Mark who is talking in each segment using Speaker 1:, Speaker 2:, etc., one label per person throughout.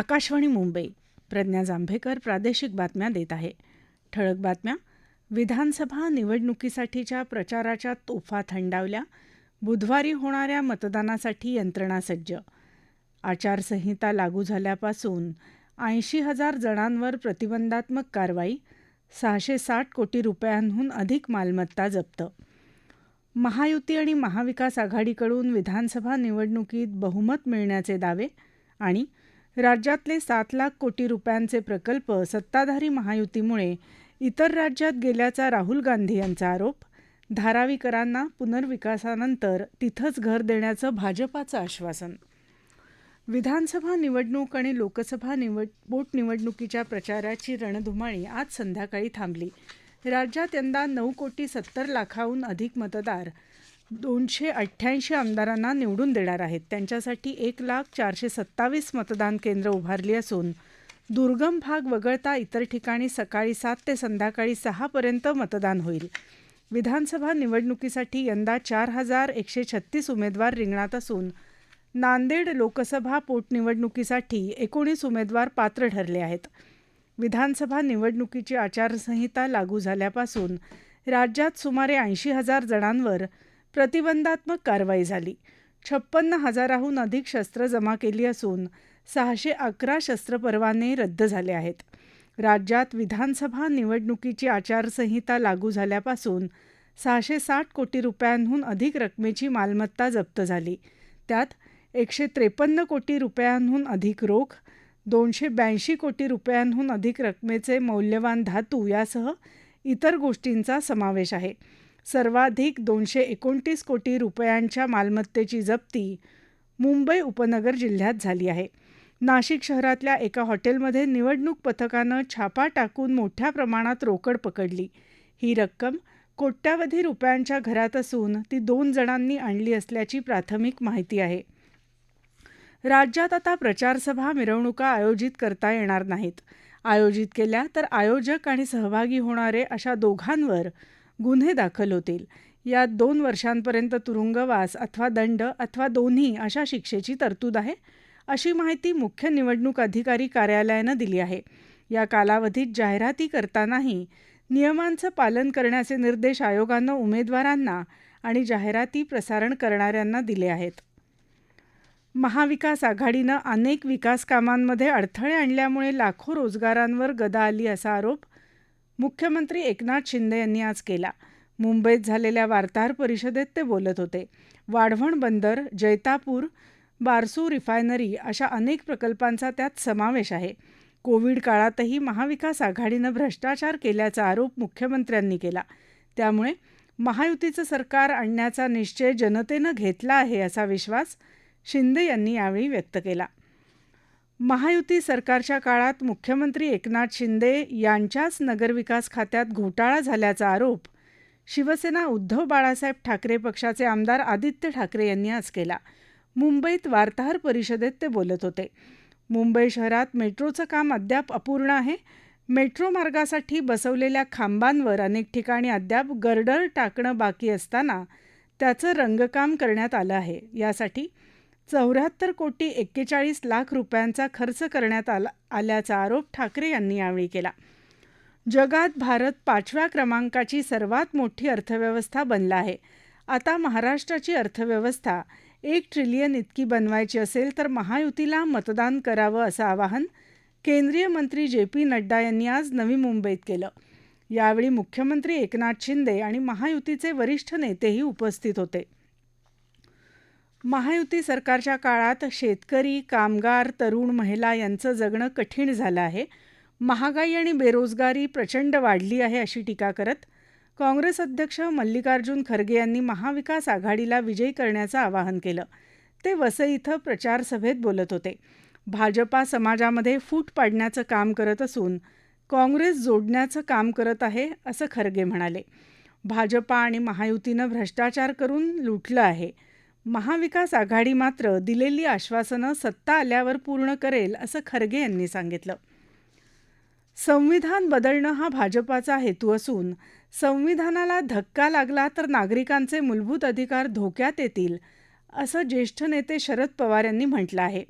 Speaker 1: आकाशवाणी मुंबई प्रज्ञा जांभेकर प्रादेशिक बातम्या देत आहे ठळक बातम्या विधानसभा निवडणुकीसाठीच्या प्रचाराच्या तोफा थंडावल्या बुधवारी होणाऱ्या मतदानासाठी यंत्रणा सज्ज आचारसंहिता लागू झाल्यापासून ऐंशी हजार जणांवर प्रतिबंधात्मक कारवाई सहाशे साठ कोटी रुपयांहून अधिक मालमत्ता जप्त महायुती आणि महाविकास आघाडीकडून विधानसभा निवडणुकीत बहुमत मिळण्याचे दावे आणि राज्यातले सात लाख कोटी रुपयांचे प्रकल्प सत्ताधारी महायुतीमुळे इतर राज्यात गेल्याचा राहुल गांधी यांचा आरोप धारावीकरांना पुनर्विकासानंतर तिथंच घर देण्याचं भाजपाचं आश्वासन विधानसभा निवडणूक आणि लोकसभा निवड पोटनिवडणुकीच्या प्रचाराची रणधुमाळी आज संध्याकाळी थांबली राज्यात यंदा नऊ कोटी सत्तर लाखाहून अधिक मतदार दोनशे अठ्ठ्याऐंशी आमदारांना निवडून देणार आहेत त्यांच्यासाठी एक लाख चारशे सत्तावीस मतदान केंद्र उभारली असून दुर्गम भाग वगळता इतर ठिकाणी सकाळी सात ते संध्याकाळी सहापर्यंत मतदान होईल विधानसभा निवडणुकीसाठी यंदा चार हजार एकशे छत्तीस उमेदवार रिंगणात असून नांदेड लोकसभा पोटनिवडणुकीसाठी एकोणीस उमेदवार पात्र ठरले आहेत विधानसभा निवडणुकीची आचारसंहिता लागू झाल्यापासून राज्यात सुमारे ऐंशी हजार जणांवर प्रतिबंधात्मक कारवाई झाली छप्पन्न हजाराहून अधिक शस्त्र जमा केली असून सहाशे अकरा शस्त्रपरवाने रद्द झाले आहेत राज्यात विधानसभा निवडणुकीची आचारसंहिता लागू झाल्यापासून सहाशे साठ कोटी रुपयांहून अधिक रकमेची मालमत्ता जप्त झाली त्यात एकशे त्रेपन्न कोटी रुपयांहून अधिक रोख दोनशे ब्याऐंशी कोटी रुपयांहून अधिक रकमेचे मौल्यवान धातू यासह इतर गोष्टींचा समावेश आहे सर्वाधिक दोनशे एकोणतीस कोटी रुपयांच्या मालमत्तेची जप्ती मुंबई उपनगर जिल्ह्यात झाली आहे नाशिक शहरातल्या एका हॉटेलमध्ये निवडणूक पथकानं छापा टाकून मोठ्या प्रमाणात रोकड पकडली ही रक्कम कोट्यावधी रुपयांच्या घरात असून ती दोन जणांनी आणली असल्याची प्राथमिक माहिती आहे राज्यात आता प्रचारसभा मिरवणुका आयोजित करता येणार नाहीत आयोजित केल्या तर आयोजक आणि सहभागी होणारे अशा दोघांवर गुन्हे दाखल होतील यात दोन वर्षांपर्यंत तुरुंगवास अथवा दंड अथवा दोन्ही अशा शिक्षेची तरतूद आहे अशी माहिती मुख्य निवडणूक अधिकारी कार्यालयानं दिली आहे या कालावधीत जाहिराती करतानाही नियमांचं पालन करण्याचे निर्देश आयोगानं उमेदवारांना आणि जाहिराती प्रसारण करणाऱ्यांना दिले आहेत महाविकास आघाडीनं अनेक विकास कामांमध्ये अडथळे आणल्यामुळे लाखो रोजगारांवर गदा आली असा आरोप मुख्यमंत्री एकनाथ शिंदे यांनी आज केला मुंबईत झालेल्या वार्ताहर परिषदेत ते बोलत होते वाढवण बंदर जैतापूर बारसू रिफायनरी अशा अनेक प्रकल्पांचा त्यात समावेश आहे कोविड काळातही महाविकास आघाडीनं भ्रष्टाचार केल्याचा आरोप मुख्यमंत्र्यांनी केला त्यामुळे महायुतीचं सरकार आणण्याचा निश्चय जनतेनं घेतला आहे असा विश्वास शिंदे यांनी यावेळी व्यक्त केला महायुती सरकारच्या काळात मुख्यमंत्री एकनाथ शिंदे यांच्याच नगरविकास खात्यात घोटाळा झाल्याचा आरोप शिवसेना उद्धव बाळासाहेब ठाकरे पक्षाचे आमदार आदित्य ठाकरे यांनी आज केला मुंबईत वार्ताहर परिषदेत ते बोलत होते मुंबई शहरात मेट्रोचं काम अद्याप अपूर्ण आहे मेट्रो मार्गासाठी बसवलेल्या खांबांवर अनेक ठिकाणी अद्याप गर्डर टाकणं बाकी असताना त्याचं रंगकाम करण्यात आलं आहे यासाठी चौऱ्याहत्तर कोटी एक्केचाळीस लाख रुपयांचा खर्च करण्यात आला आल्याचा आरोप ठाकरे यांनी यावेळी केला जगात भारत पाचव्या क्रमांकाची सर्वात मोठी अर्थव्यवस्था बनला आहे आता महाराष्ट्राची अर्थव्यवस्था एक ट्रिलियन इतकी बनवायची असेल तर महायुतीला मतदान करावं असं आवाहन केंद्रीय मंत्री जे पी नड्डा यांनी आज नवी मुंबईत केलं यावेळी मुख्यमंत्री एकनाथ शिंदे आणि महायुतीचे वरिष्ठ नेतेही उपस्थित होते महायुती सरकारच्या काळात शेतकरी कामगार तरुण महिला यांचं जगणं कठीण झालं आहे महागाई आणि बेरोजगारी प्रचंड वाढली आहे अशी टीका करत काँग्रेस अध्यक्ष मल्लिकार्जुन खरगे यांनी महाविकास आघाडीला विजयी करण्याचं आवाहन केलं ते वसई इथं प्रचारसभेत बोलत होते भाजपा समाजामध्ये फूट पाडण्याचं काम करत असून काँग्रेस जोडण्याचं काम करत आहे असं खरगे म्हणाले भाजपा आणि महायुतीनं भ्रष्टाचार करून लुटलं आहे महाविकास आघाडी मात्र दिलेली आश्वासनं सत्ता आल्यावर पूर्ण करेल असं खरगे यांनी सांगितलं संविधान बदलणं हा भाजपाचा हेतू असून संविधानाला धक्का लागला तर नागरिकांचे मूलभूत अधिकार धोक्यात येतील असं ज्येष्ठ नेते शरद पवार यांनी म्हटलं आहे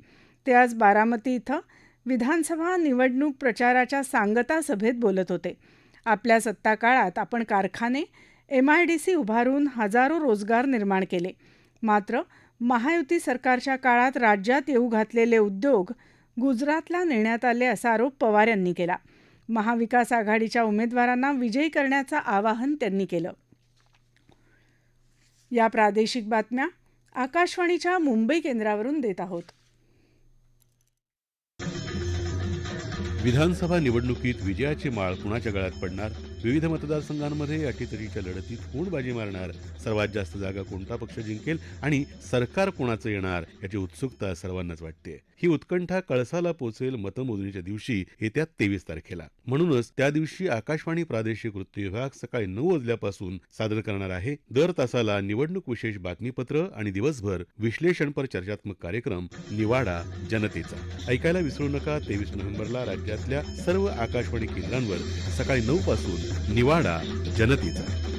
Speaker 1: ते आज बारामती इथं विधानसभा निवडणूक प्रचाराच्या सांगता सभेत बोलत होते आपल्या सत्ताकाळात आपण कारखाने एमआयडीसी उभारून हजारो रोजगार निर्माण केले मात्र महायुती सरकारच्या काळात राज्यात येऊ घातलेले उद्योग गुजरातला नेण्यात आले असा आरोप पवार यांनी केला महाविकास आघाडीच्या उमेदवारांना विजयी करण्याचं आवाहन त्यांनी केलं या प्रादेशिक बातम्या आकाशवाणीच्या मुंबई केंद्रावरून देत आहोत विधानसभा निवडणुकीत विजयाची माळ कुणाच्या गळ्यात पडणार विविध मतदारसंघांमध्ये अटीतटीच्या लढतीत कोण बाजी मारणार सर्वात जास्त जागा कोणता पक्ष जिंकेल आणि सरकार कोणाचं येणार याची उत्सुकता सर्वांनाच वाटते ही उत्कंठा कळसाला पोचेल मतमोजणीच्या दिवशी येत्या तेवीस तारखेला म्हणूनच त्या दिवशी आकाशवाणी प्रादेशिक वृत्त विभाग सकाळी नऊ वाजल्यापासून सादर करणार आहे दर तासाला निवडणूक विशेष बातमीपत्र आणि दिवसभर विश्लेषणपर चर्चात्मक कार्यक्रम निवाडा जनतेचा ऐकायला विसरू नका तेवीस नोव्हेंबरला राज्यातल्या सर्व आकाशवाणी केंद्रांवर सकाळी नऊ पासून निवाडा जनतेचा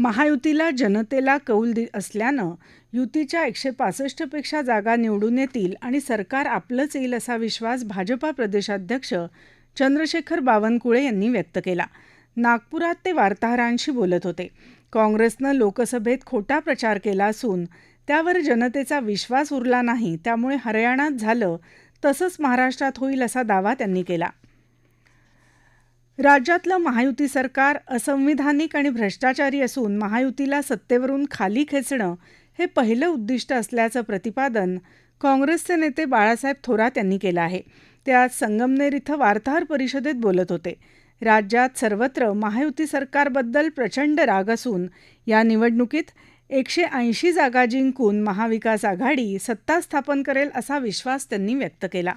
Speaker 1: महायुतीला जनतेला कौल दि असल्यानं युतीच्या एकशे पासष्टपेक्षा जागा निवडून येतील आणि सरकार आपलंच येईल असा विश्वास भाजपा प्रदेशाध्यक्ष चंद्रशेखर बावनकुळे यांनी व्यक्त केला नागपुरात ते वार्ताहरांशी बोलत होते काँग्रेसनं लोकसभेत खोटा प्रचार केला असून त्यावर जनतेचा विश्वास उरला नाही त्यामुळे हरयाणात झालं तसंच महाराष्ट्रात होईल असा दावा त्यांनी केला राज्यातलं महायुती सरकार असंविधानिक आणि भ्रष्टाचारी असून महायुतीला सत्तेवरून खाली खेचणं हे पहिलं उद्दिष्ट असल्याचं प्रतिपादन काँग्रेसचे नेते बाळासाहेब थोरात यांनी केलं आहे ते आज संगमनेर इथं वार्ताहर परिषदेत बोलत होते राज्यात सर्वत्र महायुती सरकारबद्दल प्रचंड राग असून या निवडणुकीत एकशे ऐंशी जागा जिंकून महाविकास आघाडी सत्ता स्थापन करेल असा विश्वास त्यांनी व्यक्त केला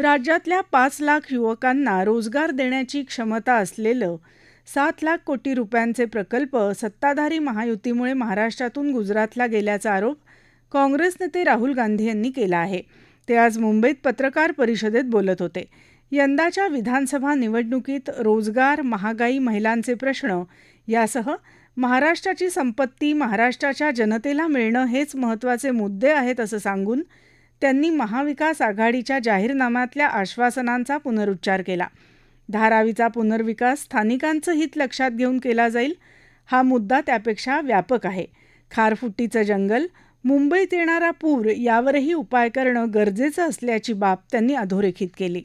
Speaker 1: राज्यातल्या पाच लाख युवकांना रोजगार देण्याची क्षमता असलेलं सात लाख कोटी रुपयांचे प्रकल्प सत्ताधारी महायुतीमुळे महाराष्ट्रातून गुजरातला गेल्याचा आरोप काँग्रेस नेते राहुल गांधी यांनी केला आहे ते आज मुंबईत पत्रकार परिषदेत बोलत होते यंदाच्या विधानसभा निवडणुकीत रोजगार महागाई महिलांचे प्रश्न यासह महाराष्ट्राची संपत्ती महाराष्ट्राच्या जनतेला मिळणं हेच महत्त्वाचे मुद्दे आहेत असं सांगून त्यांनी महाविकास आघाडीच्या जाहीरनाम्यातल्या आश्वासनांचा पुनरुच्चार केला धारावीचा पुनर्विकास स्थानिकांचं हित लक्षात घेऊन केला जाईल हा मुद्दा त्यापेक्षा व्यापक आहे खारफुट्टीचं जंगल मुंबईत येणारा पूर यावरही उपाय करणं गरजेचं असल्याची बाब त्यांनी अधोरेखित केली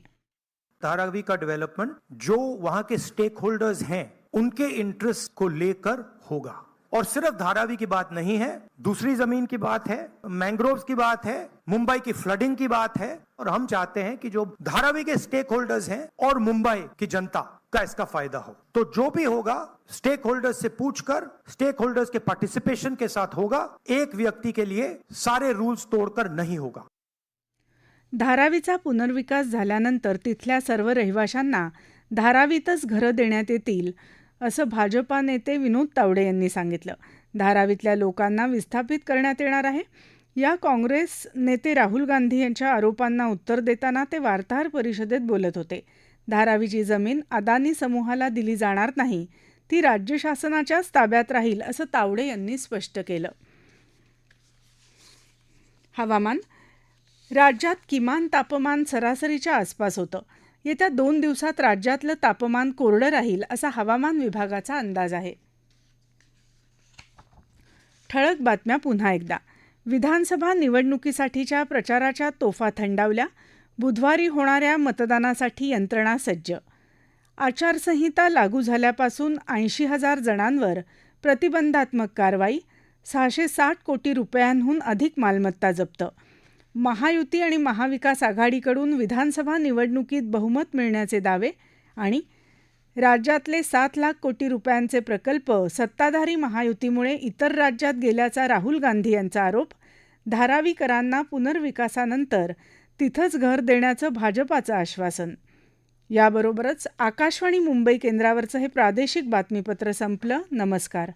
Speaker 1: धारावी का डेव्हलपमेंट जो वहां के स्टेक होल्डर्स हैं उनके इंटरेस्ट को लेकर होगा और सिर्फ धारावी की बात नहीं है दूसरी जमीन की बात है मैंग्रोव्स की बात है मुंबई की फ्लडिंग की बात है और हम चाहते हैं कि जो धारावी के स्टेक होल्डर्स हैं और मुंबई की जनता का इसका फायदा हो तो जो भी होगा स्टेक होल्डर्स से पूछकर स्टेक होल्डर्स के पार्टिसिपेशन के साथ होगा एक व्यक्ति के लिए सारे रूल्स तोड़कर नहीं होगा धारावीचा पुनर्विकास झाल्यानंतर तिथल्या सर्व रहिवाशांना धारावीतच घरं देण्यात येतील असं भाजपा नेते विनोद तावडे यांनी सांगितलं धारावीतल्या लोकांना विस्थापित करण्यात येणार आहे या काँग्रेस नेते राहुल गांधी यांच्या आरोपांना उत्तर देताना ते वार्ताहर परिषदेत बोलत होते धारावीची जमीन अदानी समूहाला दिली जाणार नाही ती राज्य शासनाच्याच ताब्यात राहील असं तावडे यांनी स्पष्ट केलं हवामान राज्यात किमान तापमान सरासरीच्या आसपास होतं येत्या दोन दिवसात राज्यातलं तापमान कोरडं राहील असा हवामान विभागाचा अंदाज आहे ठळक बातम्या पुन्हा एकदा विधानसभा निवडणुकीसाठीच्या प्रचाराच्या तोफा थंडावल्या बुधवारी होणाऱ्या मतदानासाठी यंत्रणा सज्ज आचारसंहिता लागू झाल्यापासून ऐंशी हजार जणांवर प्रतिबंधात्मक कारवाई सहाशे साठ कोटी रुपयांहून अधिक मालमत्ता जप्त महायुती आणि महाविकास आघाडीकडून विधानसभा निवडणुकीत बहुमत मिळण्याचे दावे आणि राज्यातले सात लाख कोटी रुपयांचे प्रकल्प सत्ताधारी महायुतीमुळे इतर राज्यात गेल्याचा राहुल गांधी यांचा आरोप धारावीकरांना पुनर्विकासानंतर तिथंच घर देण्याचं भाजपाचं आश्वासन याबरोबरच आकाशवाणी मुंबई केंद्रावरचं हे प्रादेशिक बातमीपत्र संपलं नमस्कार